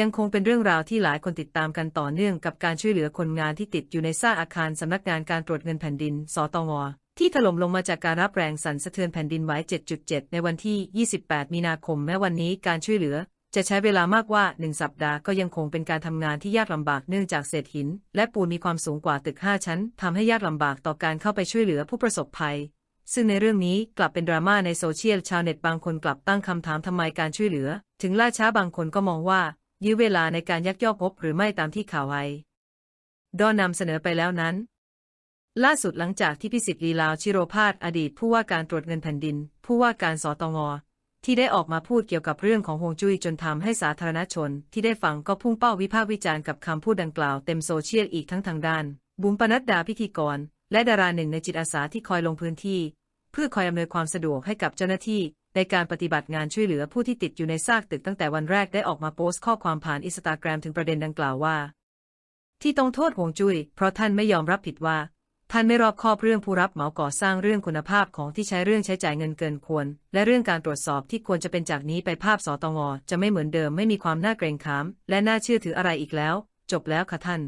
ยังคงเป็นเรื่องราวที่หลายคนติดตามกันต่อเนื่องกับการช่วยเหลือคนงานที่ติดอยู่ในซากอาคารสำนักงานการตรวจเงินแผ่นดิน สตงที่ถล่มลงมาจากการรับแรงสั่นสะเทือนแผ่นดินไหว 7.7 ในวันที่ 28 มีนาคม แม้วันนี้การช่วยเหลือ จะใช้เวลามากกว่า 1 สัปดาห์ก็ยังคงเป็นการทำงานที่ยากลำบากเนื่องจากเศษหิน และปูนมีความสูงกว่าตึก 5 ชั้นทำให้ยากลำบากต่อการเข้าไปช่วยเหลือผู้ประสบภัย ซึ่งในเรื่องนี้กลับเป็นดราม่าในโซเชียลชาวเน็ตบางคนกลับตั้งคำถามทำไมการช่วยเหลือ ถึงล่าช้าบางคนก็มองว่า ยื้อเวลาในการยักยอกงบหรือไม่ตามที่ข่าวไว้ดอนนำเสนอไปแล้วนั้น ล่าสุดหลังจากที่พิสิทธิ์ลีลาวชิโรพาสอดีต ผู้ว่าการตรวจเงินแผ่นดิน ผู้ว่าการสตงที่ได้ออกมาพูดเกี่ยวกับเรื่องของฮวงจุ้ยจนทำให้สาธารณชน ที่ได้ฟังก็พุ่งเป้าวิพากษ์วิจารณ์กับคำพูดดังกล่าวเต็มโซเชียลอีกทั้งทางด้าน บุ๋มปนัดดาพิธีกร และดาราหนึ่งในจิตอาสาที่คอยลงพื้นที่ เพื่อคอยอำนวยความสะดวกให้กับเจ้าหน้าที่ ในการปฏิบัติงานช่วยเหลือผู้ที่ติดอยู่ในซากตึกตั้งแต่วันแรกได้ออกมาโพสต์ข้อความผ่านอินสตาแกรมถึงประเด็นดังกล่าวว่า ที่ต้องโทษหวงจุย้ยเพราะท่านไม่ยอมรับผิดว่า ท่านไม่รอบคอบเรื่องผู้รับเหมาก่อสร้างเรื่องคุณภาพของที่ใช้เรื่องใช้จ่ายเงินเกินควร และเรื่องการตรวจสอบที่ควรจะเป็นจากนี้ไปภาพสตงจะไม่เหมือนเดิมไม่มีความน่าเกรงขาม และน่าเชื่อถืออะไรอีกแล้ว จบแล้วค่ะท่าน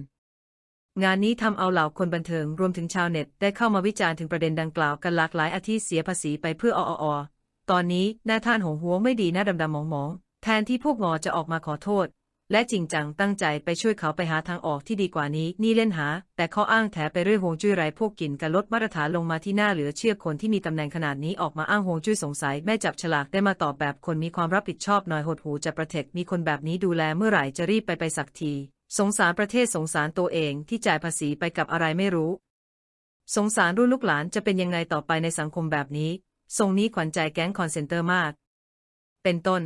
งานนี้ทำเอาเหล่าคนบันเทิงรวมถึงชาวเน็ต ได้เข้ามาวิจารณ์ถึงประเด็นดังกล่าวกันหลากหลายอาทิเสียภาษีไปเพื่ออออ ตอนนี้หน้าท่านหงหัวไม่ดีหน้าดำๆมองๆแทนที่พวกงอจะออกมาขอโทษ และจริงจังตั้งใจไปช่วยเขาไปหาทางออกที่ดีกว่านี้ นี่เล่นหา แต่ข้ออ้างแถไปเรื่องฮวงจุ้ยไรพวกกินกันลดมาตรฐานลงมาที่หน้าเหลือเชื่อคนที่มีตำแหน่งขนาดนี้ออกมาอ้างฮวงจุ้ยสงสัยแม่จับฉลากได้มาตอบแบบคนมีความรับผิดชอบหน่อยหดหูจะประเทศมีคนแบบนี้ดูแลเมื่อไหร่จะรีบไปไปสักที สงสารประเทศสงสารตัวเองที่จ่ายภาษีไปกับอะไรไม่รู้ สงสารรุ่นลูกหลานจะเป็นยังไงต่อไปในสังคมแบบนี้ ทรงนี้ขวัญใจแก๊งคอนเซนเตอร์มาก เป็นต้น